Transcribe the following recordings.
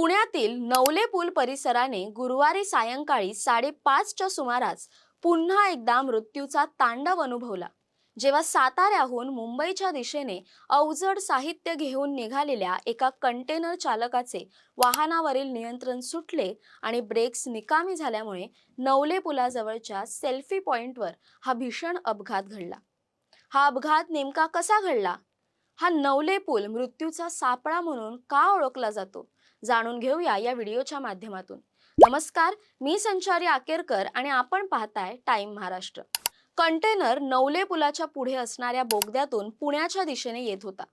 पुण्यातील नवले पूल परिसराने गुरुवारी सायंकाळी साडेपाचच्या सुमारास पुन्हा एकदा मृत्यूचा तांडव अनुभवला. जेव्हा साताऱ्याहून मुंबईच्या दिशेने अवजड साहित्य घेऊन निघालेल्या एका कंटेनर चालकाचे वाहनावरील नियंत्रण सुटले आणि ब्रेक्स निकामी झाल्यामुळे नवले पुलाजवळच्या सेल्फी पॉइंटवर हा भीषण अपघात घडला. हा अपघात नेमका कसा घडला? हा नवले पूल मृत्यूचा सापळा म्हणून का ओळखला जातो? जाणून घेऊया या व्हिडिओच्या माध्यमातून. नमस्कार मी संचारी आकेरकर आणि आपण पाहताय टाइम महाराष्ट्र. कंटेनर नवले पुलाच्या पुढे असणाऱ्या बोगद्यातून पुण्याच्या दिशेने येत होता.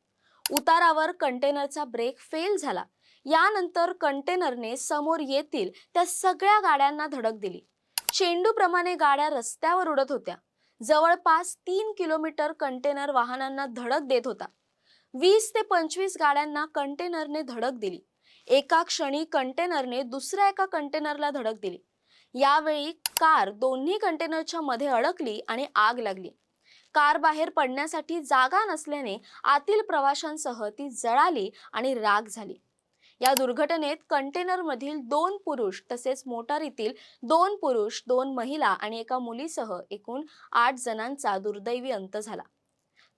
उतारावर कंटेनरचा ब्रेक फेल झाला. यानंतर कंटेनरने समोर येतील त्या सगळ्या गाड्यांना धडक दिली. चेंडूप्रमाणे गाड्या रस्त्यावर उडत होत्या. जवळपास तीन किलोमीटर कंटेनर वाहनांना धडक देत होता. वीस ते पंचवीस गाड्यांना कंटेनरने धडक दिली. एका क्षणी कंटेनरने दुसऱ्या एका कंटेनरला धडक दिली. यावेळी कार दोन्ही कंटेनरच्या मध्ये अडकली आणि आग लागली. कार बाहेर पडण्यासाठी जागा नसल्याने आतील प्रवाशांसह ती जळाली आणि राग झाली. या दुर्घटनेत कंटेनरमधील दोन पुरुष तसेच मोटारीतील दोन पुरुष दोन महिला आणि एका मुलीसह एकूण आठ जणांचा दुर्दैवी अंत झाला.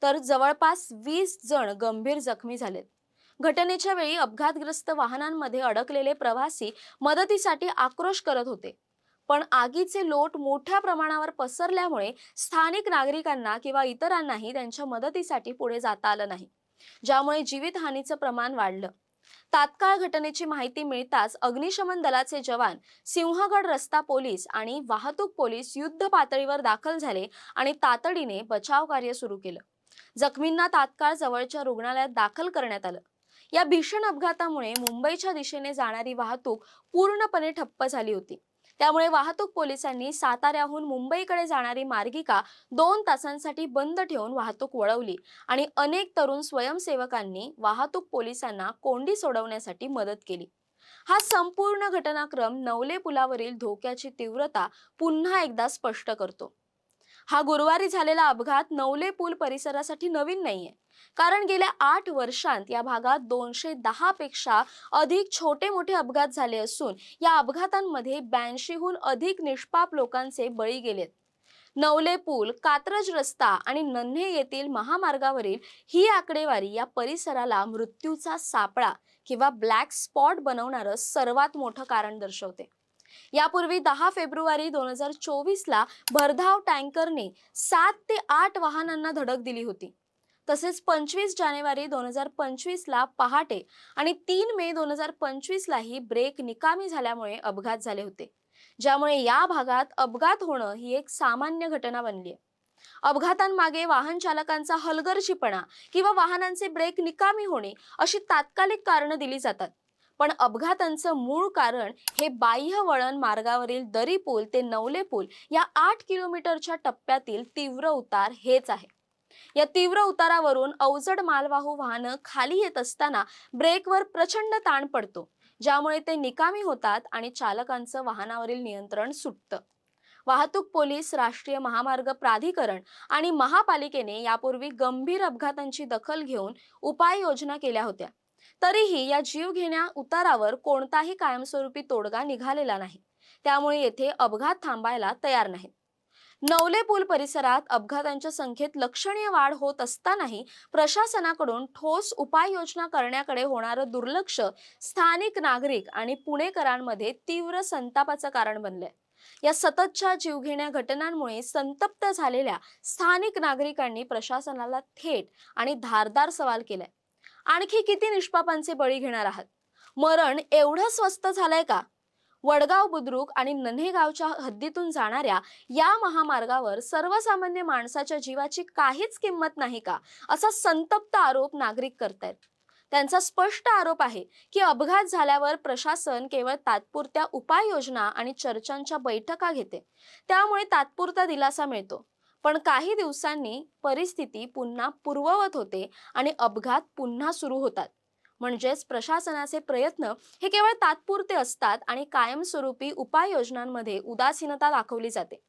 तर जवळपास वीस जण गंभीर जखमी झालेत. घटनेच्या वेळी अपघातग्रस्त वाहनांमध्ये अडकलेले प्रवासी मदतीसाठी आक्रोश करत होते. पण आगीचे लोट मोठ्या प्रमाणावर पसरल्यामुळे स्थानिक नागरिकांना किंवा इतरांनाही त्यांच्या मदतीसाठी पुढे जाता आलं नाही ज्यामुळे जीवितहानीचं प्रमाण वाढलं. तात्काळ घटनेची माहिती मिळताच अग्निशमन दलाचे जवान सिंहगड रस्ता पोलीस आणि वाहतूक पोलीस युद्ध पातळीवर दाखल झाले आणि तातडीने बचाव कार्य सुरू केलं. जखमींना तात्काळ जवळच्या रुग्णालयात दाखल करण्यात आलं. या भीषण अपघातामुळे मुंबईच्या दिशेने जाणारी वाहतूक पूर्णपणे ठप्प झाली होती. त्यामुळे वाहतूक पोलिसांनी साताऱ्याहून मुंबईकडे जाणारी मार्गिका दोन तासांसाठी बंद ठेवून वाहतूक वळवली आणि अनेक तरुण स्वयंसेवकांनी वाहतूक पोलिसांना कोंडी सोडवण्यासाठी मदत केली. हा संपूर्ण घटनाक्रम नवले पुलावरील धोक्याची तीव्रता पुन्हा एकदा स्पष्ट करतो. हा गुरुवारी झालेला अपघात नवले पूल परिसरासाठी नवीन नाहीये. कारण गेल्या आठ वर्षांत या भागात दोनशे दहा पेक्षा अधिक छोटे मोठे अपघात झाले असून या अपघातांमध्ये ब्याऐंशीहून अधिक निष्पाप लोकांचे बळी गेलेत. नवले पूल कात्रज रस्ता आणि नन्हे येथील महामार्गावरील ही आकडेवारी या परिसराला मृत्यूचा सापळा किंवा ब्लॅक स्पॉट बनवणारं सर्वात मोठं कारण दर्शवते. यापूर्वी दहा फेब्रुवारी दोन हजार चोवीसला भरधाव टँकरने सात ते आठ वाहनांना धडक दिली होती. तसेच पंचवीस जानेवारी दोन हजार पंचवीसला पहाटे आणि तीन मे दोन हजार पंचवीसलाही ब्रेक निकामी झाल्यामुळे अपघात झाले होते. ज्यामुळे या भागात अपघात होणं ही एक सामान्य घटना बनली आहे अपघातांमागे वाहन चालकांचा हलगर्जीपणा किंवा वाहनांचे ब्रेक निकामी होणे अशी तात्कालिक कारणं दिली जातात. पण अपघातांचं मूळ कारण हे बाह्य वळण मार्गावरील दरी पूल ते नवले पूल या आठ किलोमीटरच्या टप्प्यातील तीव्र उतार हेच आहे. या तीव्र उतारावरून अवजड मालवाहू वाहनं खाली येत असताना ब्रेकवर प्रचंड ताण पडतो ज्यामुळे ते निकामी होतात आणि चालकांचं वाहनावरील नियंत्रण सुटतं. वाहतूक पोलीस राष्ट्रीय महामार्ग प्राधिकरण आणि महापालिकेने यापूर्वी गंभीर अपघातांची दखल घेऊन उपाययोजना केल्या होत्या. तरीही या जीवघेण्या उतारावर कोणताही कायमस्वरूपी तोडगा निघालेला नाही. त्यामुळे येथे अपघात थांबायला तयार नाहीत. नवले पूल परिसरात अपघातांच्या संख्येत लक्षणीय वाढ होत असतानाही प्रशासनाकडून ठोस उपाययोजना करण्याकडे होणारं दुर्लक्ष स्थानिक नागरिक आणि पुणेकरांमध्ये तीव्र संतापाचं कारण बनलंय. या सततच्या जीवघेण्या घटनांमुळे संतप्त झालेल्या स्थानिक नागरिकांनी प्रशासनाला थेट आणि धारदार सवाल केलाय. आणखी किती निष्पापांचे बळी घेणार आहात? मरण एवढं स्वस्त झालंय का? वडगाव बुद्रुक आणि नन्हेगावच्या हद्दीतून जाणाऱ्या या महामार्गावर सर्वसामान्य माणसाच्या जीवाची काहीच किंमत नाही का? असा संतप्त आरोप नागरिक करतायत. त्यांचा स्पष्ट आरोप आहे की अपघात झाल्यावर प्रशासन केवळ तात्पुरत्या उपाययोजना आणि चर्चांच्या बैठका घेते. त्यामुळे तात्पुरता दिलासा मिळतो. पण काही दिवसांनी परिस्थिती पुन्हा पूर्ववत होते आणि अपघात पुन्हा सुरू होतात. म्हणजेच प्रशासनाचे प्रयत्न हे केवळ तात्पुरते असतात आणि कायमस्वरूपी उपाययोजनांमध्ये उदासीनता दाखवली जाते.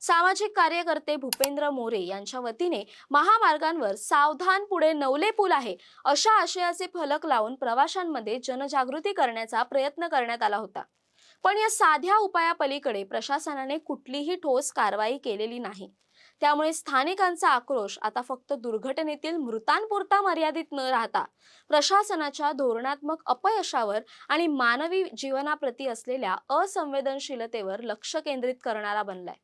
सामाजिक कार्यकर्ते भूपेंद्र मोरे यांच्या वतीने महामार्गांवर सावधान पुढे नवले पूल आहे अशा आशयाचे फलक लावून प्रवाशांमध्ये जनजागृती करण्याचा प्रयत्न करण्यात आला होता. पण या साध्या उपायापलीकडे प्रशासनाने कुठलीही ठोस कारवाई केलेली नाही. त्यामुळे स्थानिकांचा आक्रोश आता फक्त दुर्घटनेतील मृतांपुरता मर्यादित न राहता प्रशासनाच्या धोरणात्मक अपयशावर आणि मानवी जीवनाप्रती असलेल्या असंवेदनशीलतेवर लक्ष केंद्रित करणारा बनलाय.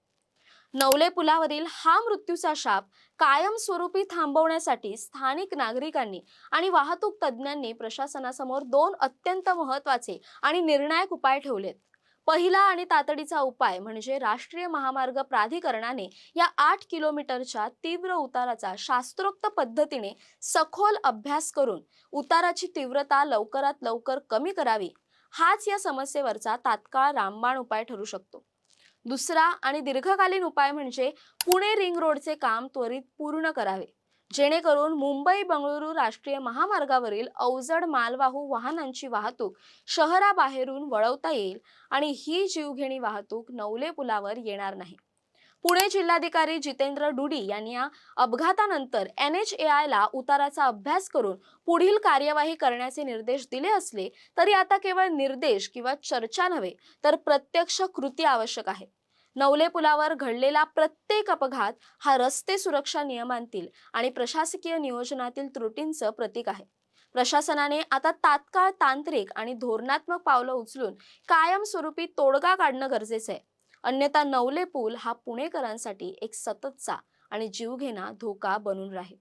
नवले पुलावरील हा मृत्यूचा शाप कायमस्वरूपी थांबवण्यासाठी स्थानिक नागरिकांनी आणि वाहतूक तज्ज्ञांनी प्रशासनासमोर दोन अत्यंत महत्त्वाचे आणि निर्णायक उपाय ठेवलेत. पहिला आणि तातडीचा उपाय म्हणजे राष्ट्रीय महामार्ग प्राधिकरणाने या आठ किलोमीटरच्या तीव्र उताराचा शास्त्रोक्त पद्धतीने सखोल अभ्यास करून उताराची तीव्रता लवकरात लवकर कमी करावी. हाच या समस्येवरचा तात्काळ रामबाण उपाय ठरू शकतो. दुसरा आणि दीर्घकालीन उपाय म्हणजे पुणे रिंग रोडचे काम त्वरित पूर्ण करावे. जेणेकरून मुंबई बंगळुरू राष्ट्रीय महामार्गावरील अवजड मालवाहू वाहनांची वाहतूक शहराबाहेरून वळवता येईल आणि ही जीवघेणी वाहतूक नवले पुलावर येणार नाही. पुणे जिल्हाधिकारी जितेंद्र डुडी यांनी या अपघातानंतर एन एच ए आयला उताराचा अभ्यास करून पुढील कार्यवाही करण्याचे निर्देश दिले असले तरी आता केवळ निर्देश किंवा चर्चा नव्हे तर प्रत्यक्ष कृती आवश्यक आहे. नवले पुलावर घडलेला प्रत्येक अपघात हा रस्ते सुरक्षा नियमांतील आणि प्रशासकीय नियोजनातील त्रुटींचं प्रतीक आहे. प्रशासनाने आता तात्काळ तांत्रिक आणि धोरणात्मक पावलं उचलून कायमस्वरूपी तोडगा काढणं गरजेचं आहे. अन्यथा नवले पूल हा पुणेकरांसाठी एक सततचा आणि जीवघेणा धोका बनून राहील.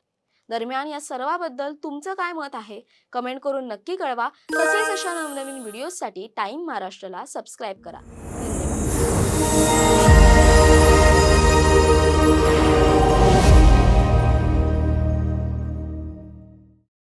दरम्यान या सर्वाबद्दल तुमचं काय मत आहे? कमेंट करून नक्की कळवा. तसेच अशा नवनवीन व्हिडिओसाठी टाइम महाराष्ट्राला सबस्क्राईब करा.